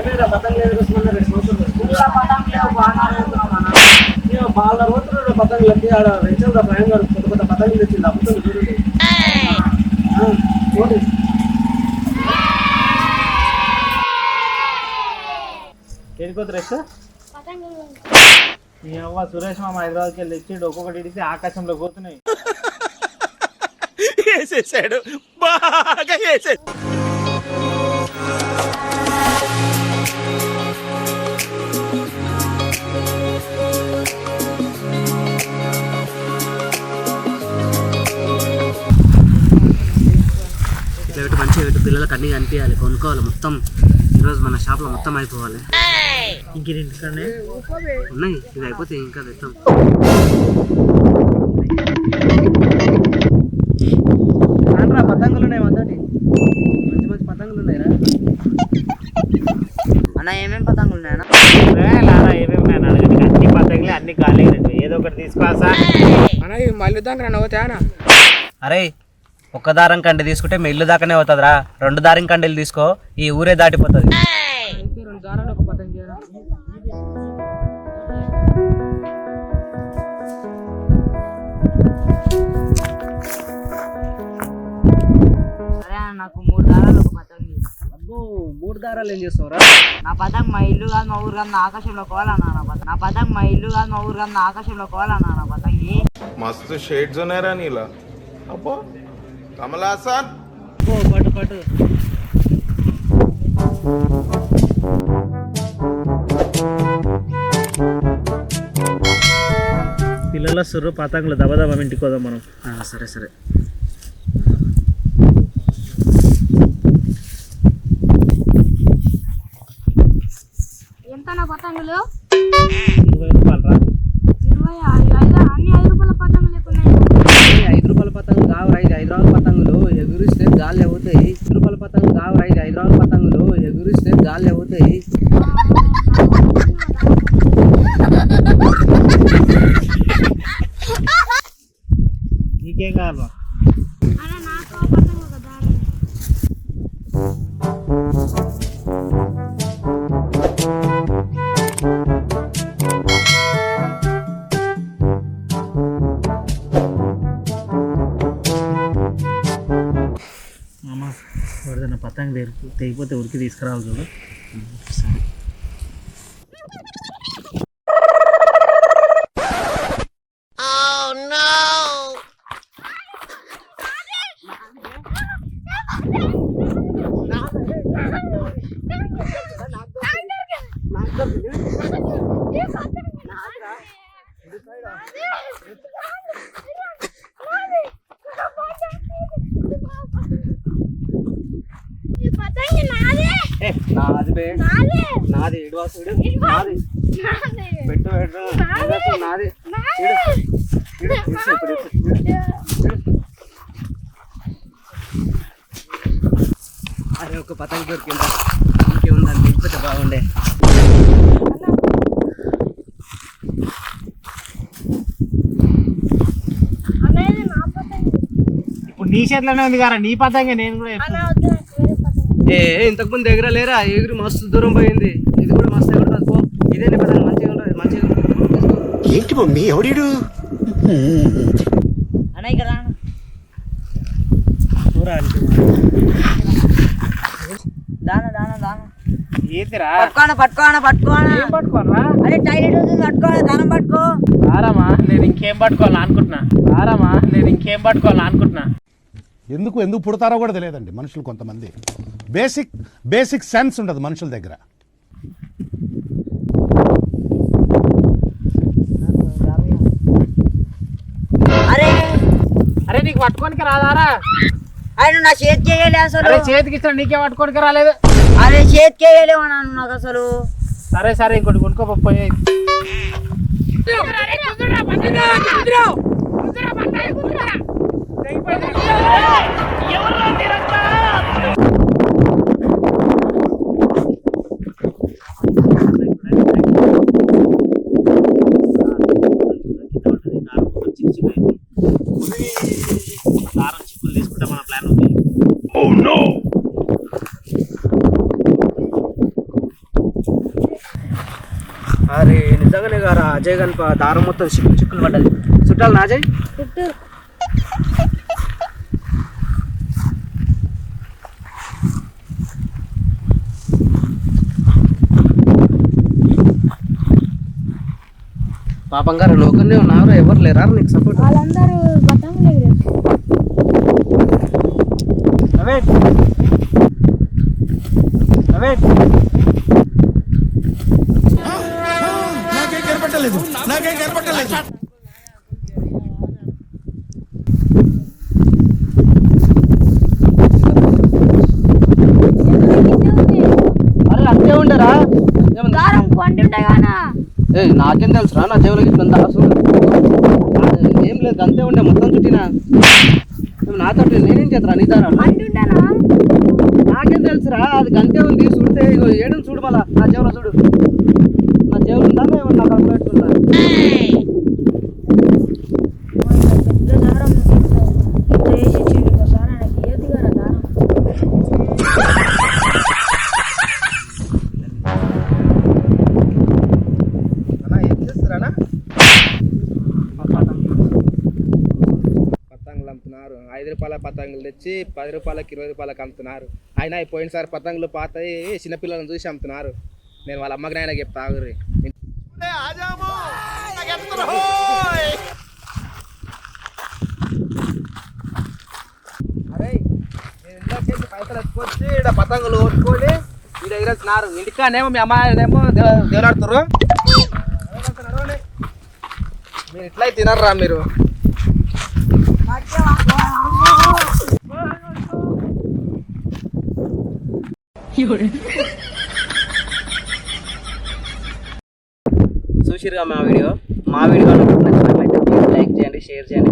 రా. వాళ్ళ రోజులు పతంగులు ఎక్కి ఆడ వెంచర్ ప్రయాణం గారు కొత్త కొత్త పతంగులు తెచ్చింది. అమ్ముతుంది చూడండి. మీ అవ్వ సురేష్ మామ హైదరాబాద్కి వెళ్ళి తెచ్చి ఒక్కొక్కటి ఇడిసి ఆకాశంలో పోతున్నాయి. వేసేసాడు. బాగా వేసేసాడు. పెట్టి పిల్లలకు అన్ని కనిపించాలి కొనుక్కోవాలి. మొత్తం ఈరోజు మన షాప్లో మొత్తం అయిపోవాలి. ఇంకేంటికనే ఉన్నాయి. ఇవి అయిపోతే ఇంకా తెస్తాం పతంగులు ఉన్నాయి మొదటి మంచి మంచి పతంగులు ఉన్నాయిరా. అన్న ఏమేం పతంగులు ఉన్నాయన్నా? ఏమేమి అన్ని పతంగులే అన్ని ఖాళీ ఏదో ఒకటి తీసుకోవాసా అన్న ఇవి మళ్ళీ దాకా నన్ను అరే ఒక్క దారం కండి తీసుకుంటే మెల్లు ఇల్లు దాకానే అవుతుందిరా. రెండు దారం కండీలు తీసుకో ఈ ఊరే దాటిపోతుంది. నాకు మూడు దారాలు ఒక పతంగి. మూడు దారాలు ఏం చేస్తావురా? నా పదం మా ఇల్లు కాదు మా ఊరు కాదు ఆకాశంలో కోవాలన్నా నా పతంగ్. నా పదం మా ఇల్లు కాదు మా ఊరు కాదు ఆకాశంలో కోవాలన్నా నా పతంగి. మస్తు షేడ్స్ ఉన్నాయరా నీలా. అబ్బా. కమలాసన్ పట్టు పిల్లల సుర్రు పతంగులు దబదబా ఇంటికి పోదాం మనం. సరే సరే. ఎంత పతంగులు? గాలి అవుతాయి. తిరుపతి పతంగులు కావు ఐదు హైదరాబాద్ పతంగులు. ఎగురిస్తే గాలి అవుతాయి. నీకేం కావాలి? పతంగ తెగిపోతే ఉరికి తీసుకురావాలి చూడు నాది బే. నాదే. ఇడువాసుడు నాది. పెట్టు పెట్టు. నాది. అరే ఒక పతంగి దొరికిందా? ఇంకేముందని దిగిపోతే బాగుండే. అనేది నా పతంగి. ఇప్పుడు నీ చేతిలోనే ఉంది కదా నీ పతంగే నేను కూడా అన్న వద్దు నాకు వేరే పతంగి ఏ ఇంతకుముందు దగ్గర లేరా? ఎగురు మస్తు దూరం పోయింది. ఇది కూడా మస్తు ఎగురుతుంది పో. ఇదే పతంగి మంచిగా ఉంటుంది మంచిగా. ఏంటి మమ్మీ? ఎవడీడు? అన్న ఇక్కడ రా. కూర అంటే దాన దాన దాన. ఏంటిరా పట్టుకోన పట్టుకోన పట్టుకోన. ఏం పట్టుకోరా అరే టైలెట్ వస్తుంది పట్టుకోన దానం పట్టుకో. రారమ్మా నేను ఇంకేం పట్టుకోవాలి అనుకుంటున్నా రారమ్మా నేను ఇంకేం పట్టుకోవాలి అనుకుంటున్నా ఎందుకు ఎందుకు పుడతారో కూడా తెలియదండి మనుషులు కొంతమంది బేసిక్ బేసిక్ సెన్స్ ఉండదు మనుషుల దగ్గర అరే అరే నీకు పట్టుకోనికి రాదారా ఆయన నా చేతి చేయలే అసలు అరే చేతికి ఇచ్చిన నీకే పట్టుకోనికి రాలేదు అదే చేతికే వేయలేమన్నాను నాకు అసలు సరే సరే ఇంకోటి కొనుక్కోపోయి అరే నిజంగానే గారా అజయ్ గణప దారం మొత్తం చిక్కులు చిక్కులు పడ్డది. చుట్టాలి నా అజయ్ చుట్టూ పాపం గారు లోకల్నే ఉన్నారు? ఎవరు లేరా నీకు సపోర్ట్ వాళ్ళందరూ ఎగిరేస్తారు అవే అవే నాకేం కనపట్టలేదు నాకేం కనపట్టలేదు అరే అంతే ఉండరా? కొండి ఉంటాయి కానా ఏ నాకేం తెలుసురా నా చెవులకి ఇట్లా అది ఏం లేదు అంతే ఉండే మొత్తం చుట్టినా. నాతో నేనేం చేద్దరా నీ దారా? నాకేం తెలుసురా అది గంటే ఉంది చూడితే ఇగో ఏడుని చూడు మళ్ళా నా చెవులో చూడు. నా చెవులు ఉందా ఏమన్నా నా కడుపులో పెట్టుకున్నా పెద్ద దారం ఇంత వేసి ఇచ్చిండు ఒకసారి ఆయనకి ఏది కదా దారం ఏం చేస్తారా పతంగులు అమ్ముతున్నారు. ఐదు రూపాయల పతంగులు తెచ్చి పది రూపాయలకి ఇరవై రూపాయలకి అమ్ముతున్నారు. అయినా పోయినసారి పతంగులు పాతాయి చిన్నపిల్లలను చూసి అమ్ముతున్నారు. నేను వాళ్ళ అమ్మకి నాయన చెప్తా ఆగుర్రి. అరే నేను పైసలు ఎత్తుకొచ్చి ఈడ పతంగులు కొట్టుకొని ఈడ ఎగిరేస్తున్నారు ఇంటికానేమో మీ అమ్మాయినేమో దేవులాడుతున్నారు మీరు ఇట్లా తినర్రా మీరు. చూసిరుగా మా వీడియో. మా వీడియో నచ్చినట్లయితే ప్లీజ్ లైక్ చేయండి షేర్ చేయండి